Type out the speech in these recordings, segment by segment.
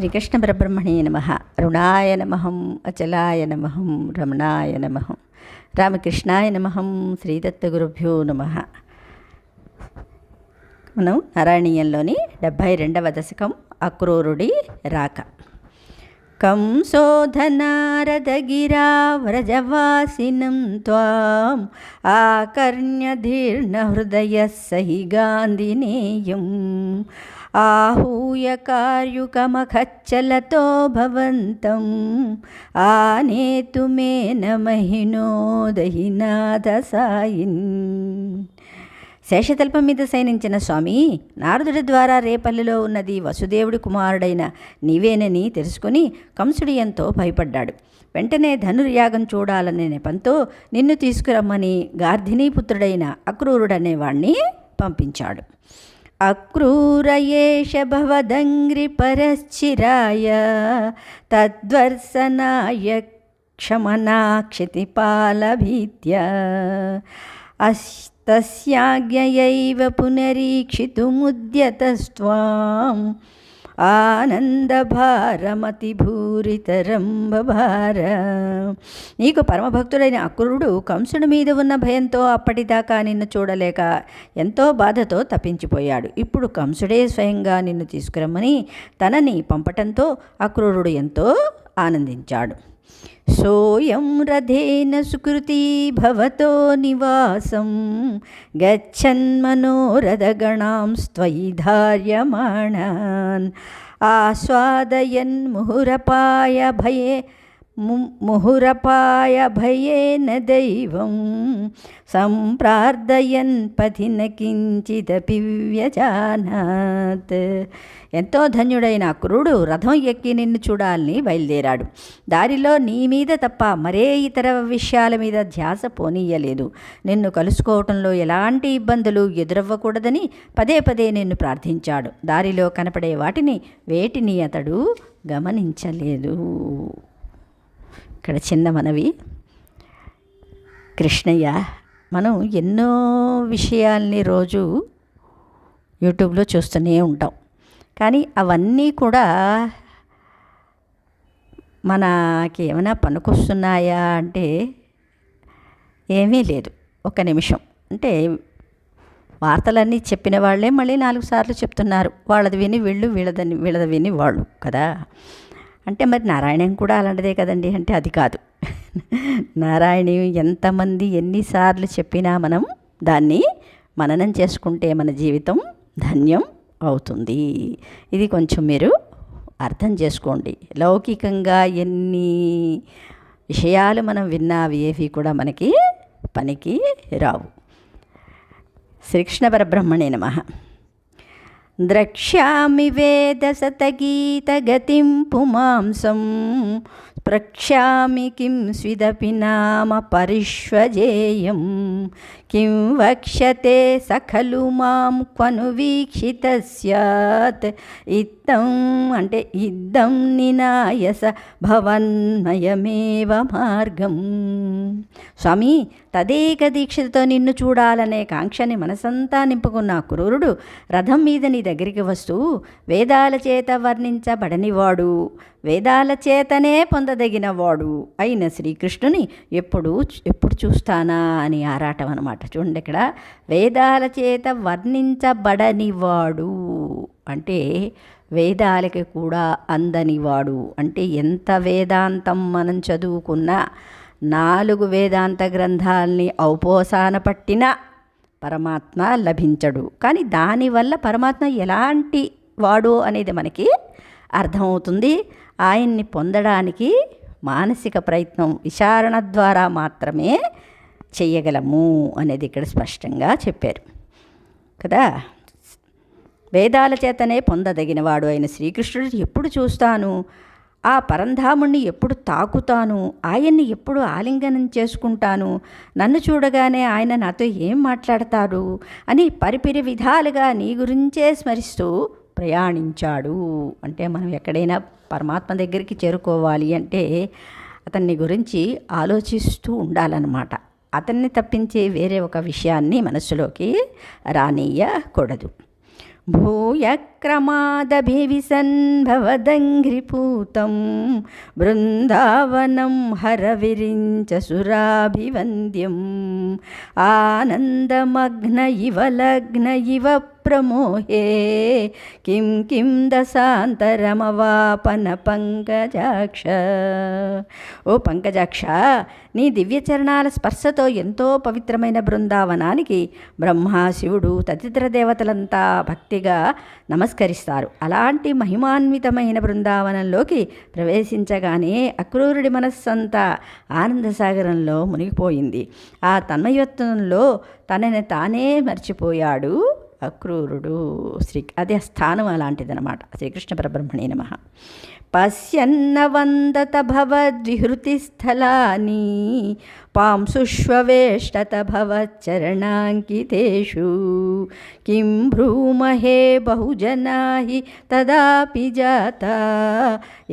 శ్రీకృష్ణ పరబ్రహ్మణే నమ. రుణాయ నమహం అచలాయ నమహం రమణాయ నమహం రామకృష్ణాయ నమహం శ్రీదత్తగురుభ్యో నమ. మనం నారాయణీయంలోని డెబ్భై రెండవ దశకం అక్రూరుడి రాక. కంసోధనారదగిరా వ్రజవాసినం త్వాం ఆకర్ణ్యధీర్ణహృదయ సహి గాంధినేయం आहूय कार्युकमखच्चलतो भवन्तम् आनेतुमेन महिनो దహినాథసాయిన్ శేషతల్పం మీద శయనించిన స్వామి నారదుడి ద్వారా రేపల్లిలో ఉన్నది వసుదేవుడి కుమారుడైన నీవేనని తెలుసుకుని కంసుడు ఎంతో భయపడ్డాడు వెంటనే ధనుర్యాగం చూడాలనే నెపంతో నిన్ను తీసుకురమ్మని గార్ధినీపుత్రుడైన అక్రూరుడనేవాణ్ణి పంపించాడు అక్రూరయేష భవదంగ్రిపరశ్చిరాయ తద్వర్సనాయ క్షమనాక్షితిపాలభీత్య. అస్తస్యాజ్ఞయైవ పునరీక్షితుముద్యతస్త్వాం ఆనందభారమతిభూరితరం బభార నీకు పరమభక్తుడైన అక్రూరుడు కంసుడి మీద ఉన్న భయంతో అప్పటిదాకా నిన్ను చూడలేక ఎంతో బాధతో తప్పించిపోయాడు. ఇప్పుడు కంసుడే స్వయంగా నిన్ను తీసుకురమ్మని తనని పంపటంతో అక్రూరుడు ఎంతో ఆనందించాడు. సోయం రథేన సుకృతి భవతో నివాసం గచ్చన్మనోరథగణాం స్త్వయి ధార్యమాణాన్ ఆస్వాదయన్ ముహురపాయ భయే ముహురపాయ భయేన దైవం సంప్రార్థయన్ పథిన కించిదపి వ్యజానాత్ ఎంతో ధన్యుడైన అక్రూడు రథం ఎక్కి నిన్ను చూడాలని బయలుదేరాడు. దారిలో నీ మీద తప్ప మరే ఇతర విషయాల మీద ధ్యాస పోనీయలేదు. నిన్ను కలుసుకోవటంలో ఎలాంటి ఇబ్బందులు ఎదురవ్వకూడదని పదే పదే నిన్ను ప్రార్థించాడు. దారిలో కనపడే వాటిని వేటిని అతడు గమనించలేదు. ఇక్కడ చిన్న మనవి. కృష్ణయ్య మనం ఎన్నో విషయాల్ని రోజు యూట్యూబ్లో చూస్తూనే ఉంటాం. కానీ అవన్నీ కూడా మనకి ఏమైనా పనికొస్తున్నాయా అంటే ఏమీ లేదు. ఒక నిమిషం. అంటే వార్తలన్నీ చెప్పిన వాళ్ళే మళ్ళీ నాలుగు సార్లు చెప్తున్నారు. వాళ్ళది విని వీళ్ళు వీళ్ళదని వీళ్ళది విని వాళ్ళు కదా. అంటే మరి నారాయణం కూడా అలాంటిదే కదండి. అంటే అది కాదు. నారాయణ ఎంతమంది ఎన్నిసార్లు చెప్పినా మనం దాన్ని మననం చేసుకుంటే మన జీవితం ధన్యం అవుతుంది. ఇది కొంచెం మీరు అర్థం చేసుకోండి. లౌకికంగా ఎన్ని విషయాలు మనం విన్నావి ఏవి కూడా మనకి పనికి రావు. శ్రీకృష్ణ పరబ్రహ్మణే నమ. ద్రక్ష్యామి వేదసతగీతగతిం పుమాంసం ప్రక్ష్యామి కిం స్విదపి నామ పరిష్వజేయం. కిం వక్ష్యతే సఖలు మాం క్వను వీక్షిత సత్ ఇద్దం అంటే ఇద్దం నినాయస భవన్మయమేవ మార్గం స్వామి తదేక దీక్షతో నిన్ను చూడాలనే కాంక్షని మనసంతా నింపుకున్న క్రూరుడు రథం మీద నీ దగ్గరికి వస్తూ వేదాల చేత వర్ణించబడనివాడు. వేదాల చేతనే పొందదగినవాడు అయిన శ్రీకృష్ణుని ఎప్పుడు ఎప్పుడు చూస్తానా అని ఆరాటం అనమాట చూడండి ఇక్కడ వేదాల చేత వర్ణించబడనివాడు అంటే వేదాలకి కూడా అందనివాడు అంటే ఎంత వేదాంతం మనం చదువుకున్నా నాలుగు వేదాంత గ్రంథాలని ఔపోసాన పట్టిన పరమాత్మ లభించడు. కానీ దానివల్ల పరమాత్మ ఎలాంటి వాడు అనేది మనకి అర్థమవుతుంది. ఆయన్ని పొందడానికి మానసిక ప్రయత్నం విచారణ ద్వారా మాత్రమే చెయ్యగలము అనేది ఇక్కడ స్పష్టంగా చెప్పారు. కదా? వేదాల చేతనే పొందదగినవాడు అయిన శ్రీకృష్ణుడు ఎప్పుడు చూస్తాను? ఆ పరంధాముణ్ణి ఎప్పుడు తాకుతాను? ఆయన్ని ఎప్పుడు ఆలింగనం చేసుకుంటాను? నన్ను చూడగానే ఆయన నాతో ఏం మాట్లాడతారు అని పరిపిరి విధాలుగా నీ గురించే స్మరిస్తూ ప్రయాణించాడు. అంటే మనం ఎక్కడైనా పరమాత్మ దగ్గరికి చేరుకోవాలి అంటే అతన్ని గురించి ఆలోచిస్తూ ఉండాలన్నమాట. అతన్ని తప్పించే వేరే ఒక విషయాన్ని మనసులోకి రానియకూడదు. భూయక్రమాదభివిసన్భవదంఘ్రిపూతం బృందావనం హరవిరించ సురాభివంద్యం ఆనందమగ్న ఇవ లగ్న ఇవ ప్రమోహే కిం కిం దశాంతరమవాపన పంకజాక్ష. ఓ పంకజాక్ష నీ దివ్యచరణాల స్పర్శతో ఎంతో పవిత్రమైన బృందావనానికి బ్రహ్మ శివుడు తదితర దేవతలంతా భక్తిగా నమస్కరిస్తారు. అలాంటి మహిమాన్వితమైన బృందావనంలోకి ప్రవేశించగానే అక్రూరుడి మనస్సంతా ఆనందసాగరంలో మునిగిపోయింది. ఆ తన్మయత్వంలో తనని తానే మర్చిపోయాడు. అక్రూరుడు శ్రీ అదే స్థానం అలాంటిదనమాట శ్రీకృష్ణ పరబ్రహ్మణే నమ పశ్యన్న వందత భవద్విహృతిస్థలాని పాంసుష్వేష్టత భవచ్చరణాంకితేషు కిం భ్రూమహే బహుజనా హి తదాపి జాత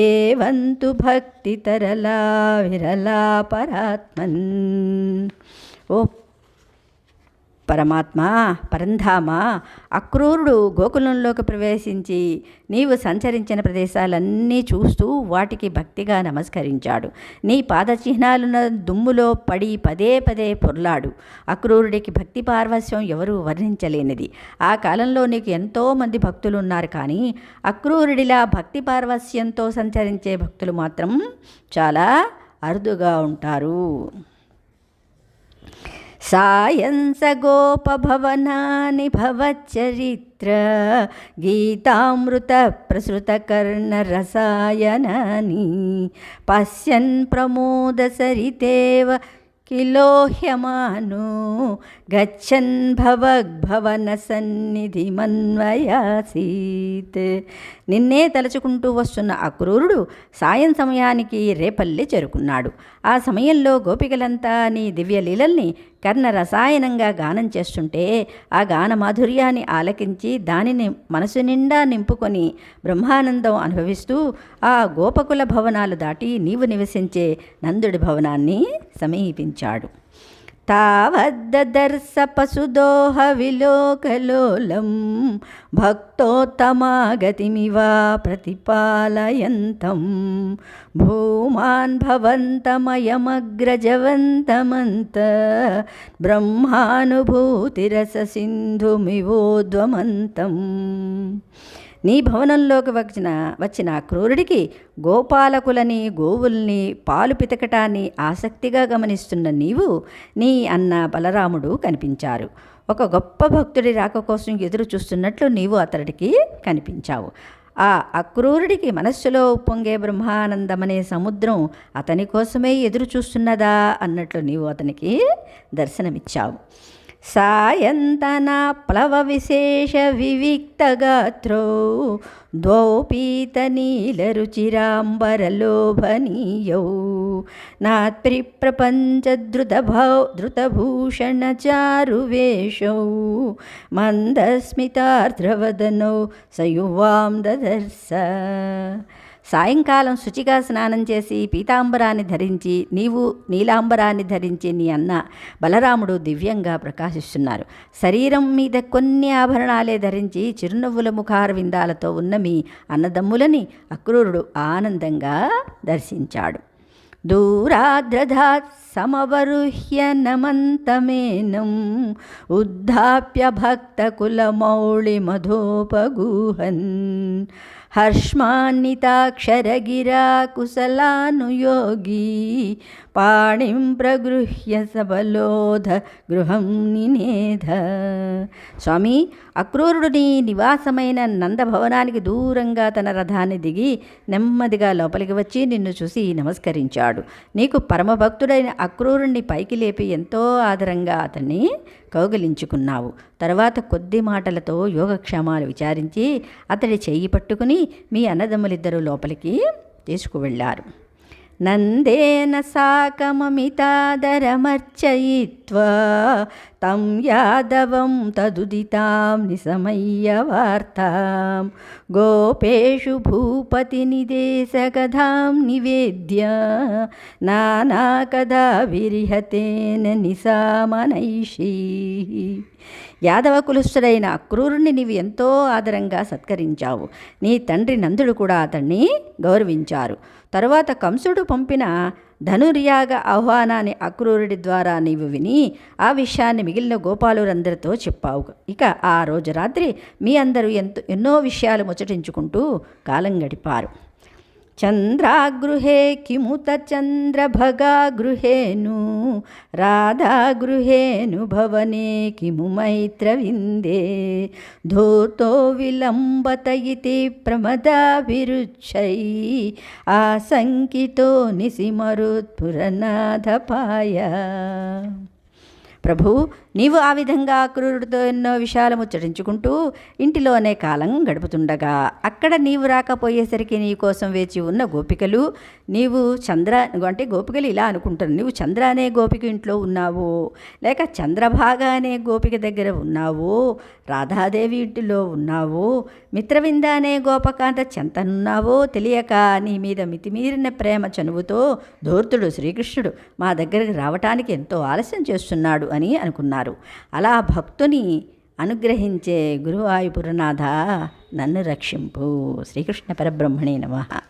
ఏవంతు భక్తితరలా విరలా పరాత్మన్ ఓ పరమాత్మ పరంధామ అక్రూరుడు గోకులంలోకి ప్రవేశించి నీవు సంచరించిన ప్రదేశాలన్నీ చూస్తూ వాటికి భక్తిగా నమస్కరించాడు. నీ పాదచిహ్నాలున్న దుమ్ములో పడి పదే పదే పొర్లాడు. అక్రూరుడికి భక్తి పార్వశ్యం ఎవరూ వర్ణించలేనిది. ఆ కాలంలో నీకు ఎంతోమంది భక్తులు ఉన్నారు కానీ అక్రూరుడిలా భక్తి పార్వశ్యంతో సంచరించే భక్తులు మాత్రం చాలా అరుదుగా ఉంటారు. సాయంసగోపభవనాని భవచ్చరిత్ర గీతామృత ప్రసృతకర్ణరసాయనాని పశ్యన్ ప్రమోదసరితేవ కిలోహ్యమాను గచ్చన్ భవగ్భవన సన్నిధి మన్వయాసీత్ నిన్నే తలుచుకుంటూ వస్తున్న అక్రూరుడు సాయం సమయానికి రేపల్లి చేరుకున్నాడు. ఆ సమయంలో గోపికలంతా నీ దివ్యలీలల్ని కర్ణ రసాయనంగా గానం చేస్తుంటే ఆ గాన మాధుర్యాన్ని ఆలకించి దానిని మనసు నిండా నింపుకొని బ్రహ్మానందం అనుభవిస్తూ ఆ గోపకుల భవనాలు దాటి నీవు నివసించే నందుడి భవనాన్ని సమీపించాడు. తావద్దర్శ పశుదోహ విలోకలోలం భక్తోత్తమాగతిమివా ప్రతిపాలయంతం. భూమాన్ భవంతమయమగ్రజవంతమంత బ్రహ్మానుభూతిరస సింధుమివోద్వమంతం. నీ భవనంలోకి వచ్చిన వచ్చిన క్రూరుడికి గోపాలకులని గోవుల్ని పాలు పితకటాన్ని ఆసక్తిగా గమనిస్తున్న నీవు నీ అన్న బలరాముడు కనిపించారు. ఒక గొప్ప భక్తుడి రాక కోసం ఎదురు చూస్తున్నట్లు నీవు అతడికి కనిపించావు. ఆ అక్రూరుడికి మనస్సులో ఉప్పొంగే బ్రహ్మానందమనే సముద్రం అతని కోసమే ఎదురు చూస్తున్నదా అన్నట్లు నీవు అతనికి దర్శనమిచ్చావు. సాయంతన ప్లవ విశేష వివిక్తగాత్రో ద్వౌ పీతనీలరుచిరాంబరలోభనీయౌ నాత్రిప్రపంచధృతభౌ ధృతభూషణచారువేషౌ మందస్మితార్ద్రవదనౌ సయువాం దదర్శ సాయంకాలం శుచిగా స్నానం చేసి పీతాంబరాన్ని ధరించి నీవు నీలాంబరాన్ని ధరించి నీ అన్న బలరాముడు దివ్యంగా ప్రకాశిస్తున్నారు. శరీరం మీద కొన్ని ఆభరణాలే ధరించి చిరునవ్వుల ముఖార విందాలతో ఉన్న మీ అన్నదమ్ములని అక్రూరుడు ఆనందంగా దర్శించాడు. దూరాద్రధాత్ సమవరుహ్య నమంతమేనం ఉద్ధాప్య భక్తకులమౌళి మధోపగూహన్. హర్ష్మాన్నితాక్షరగిరా కుశలానుయోగి. పాణిం ప్రగృహ్య సబలోధ గృహం నినేధ. స్వామి అక్రూరుడిని నివాసమైన నందభవనానికి దూరంగా తన రథాన్ని దిగి నెమ్మదిగా లోపలికి వచ్చి నిన్ను చూసి నమస్కరించాడు. నీకు పరమభక్తుడైన అక్రూరుణ్ణి పైకి లేపి ఎంతో ఆదరంగా అతన్ని కౌగిలించుకున్నావు. తర్వాత కొద్ది మాటలతో యోగక్షేమాలు విచారించి అతడి చెయ్యి పట్టుకుని మీ అన్నదమ్ములిద్దరూ లోపలికి తీసుకువెళ్ళారు. నందేన సాకమమితాదరమర్చయిత్వా తం యాదవం తదుదితాం నిశమయ్య వార్తాం గోపేషు భూపతి నిదేశకథాం నివేద్య నానా కదా విరిహతేన నిశామనైషీ యాదవ కులస్థుడైన అక్రూరుని నీవు ఎంతో ఆదరంగా సత్కరించావు. నీ తండ్రి నందుడు కూడా అతన్ని గౌరవించారు. తరువాత కంసుడు పంపిన ధనుర్యాగ ఆహ్వానాన్ని అక్రూరుడి ద్వారా నీవు విని ఆ విషయాన్ని మిగిలిన గోపాలురందరితో చెప్పావు. ఇక ఆ రోజు రాత్రి మీ అందరూ ఎంతో ఎన్నో విషయాలు ముచ్చటించుకుంటూ కాలం గడిపారు. चन्द्रागृहे किमुत चन्द्रभगागृहेनु राधागृहेनु भवने किमु मैत्रविन्दे। धूर्तो विलम्बत इति प्रमदाभिरुच्छै आसङ्कितो निसिमरुत्पुरनाथपाय। प्रभु నీవు ఆ విధంగా క్రూరుడితో ఎన్నో విషయాలు ముచ్చటించుకుంటూ ఇంటిలోనే కాలం గడుపుతుండగా అక్కడ నీవు రాకపోయేసరికి నీ కోసం వేచి ఉన్న గోపికలు నీవు చంద్ర అంటే గోపికలు ఇలా అనుకుంటారు నీవు చంద్ర అనే గోపిక ఇంట్లో ఉన్నావు లేక చంద్రభాగ అనే గోపిక దగ్గర ఉన్నావు రాధాదేవి ఇంటిలో ఉన్నావు మిత్రవింద అనే గోపకాంత చెంతనున్నావో తెలియక నీ మీద మితిమీరిన ప్రేమ చనువుతో ధూర్తుడు శ్రీకృష్ణుడు మా దగ్గరకు రావటానికి ఎంతో ఆలస్యం చేస్తున్నాడు అని అనుకున్నారు. అలా భక్తుని అనుగ్రహించే గురువాయుపురనాథ నన్ను రక్షింపు. శ్రీకృష్ణ పరబ్రహ్మణే నమః.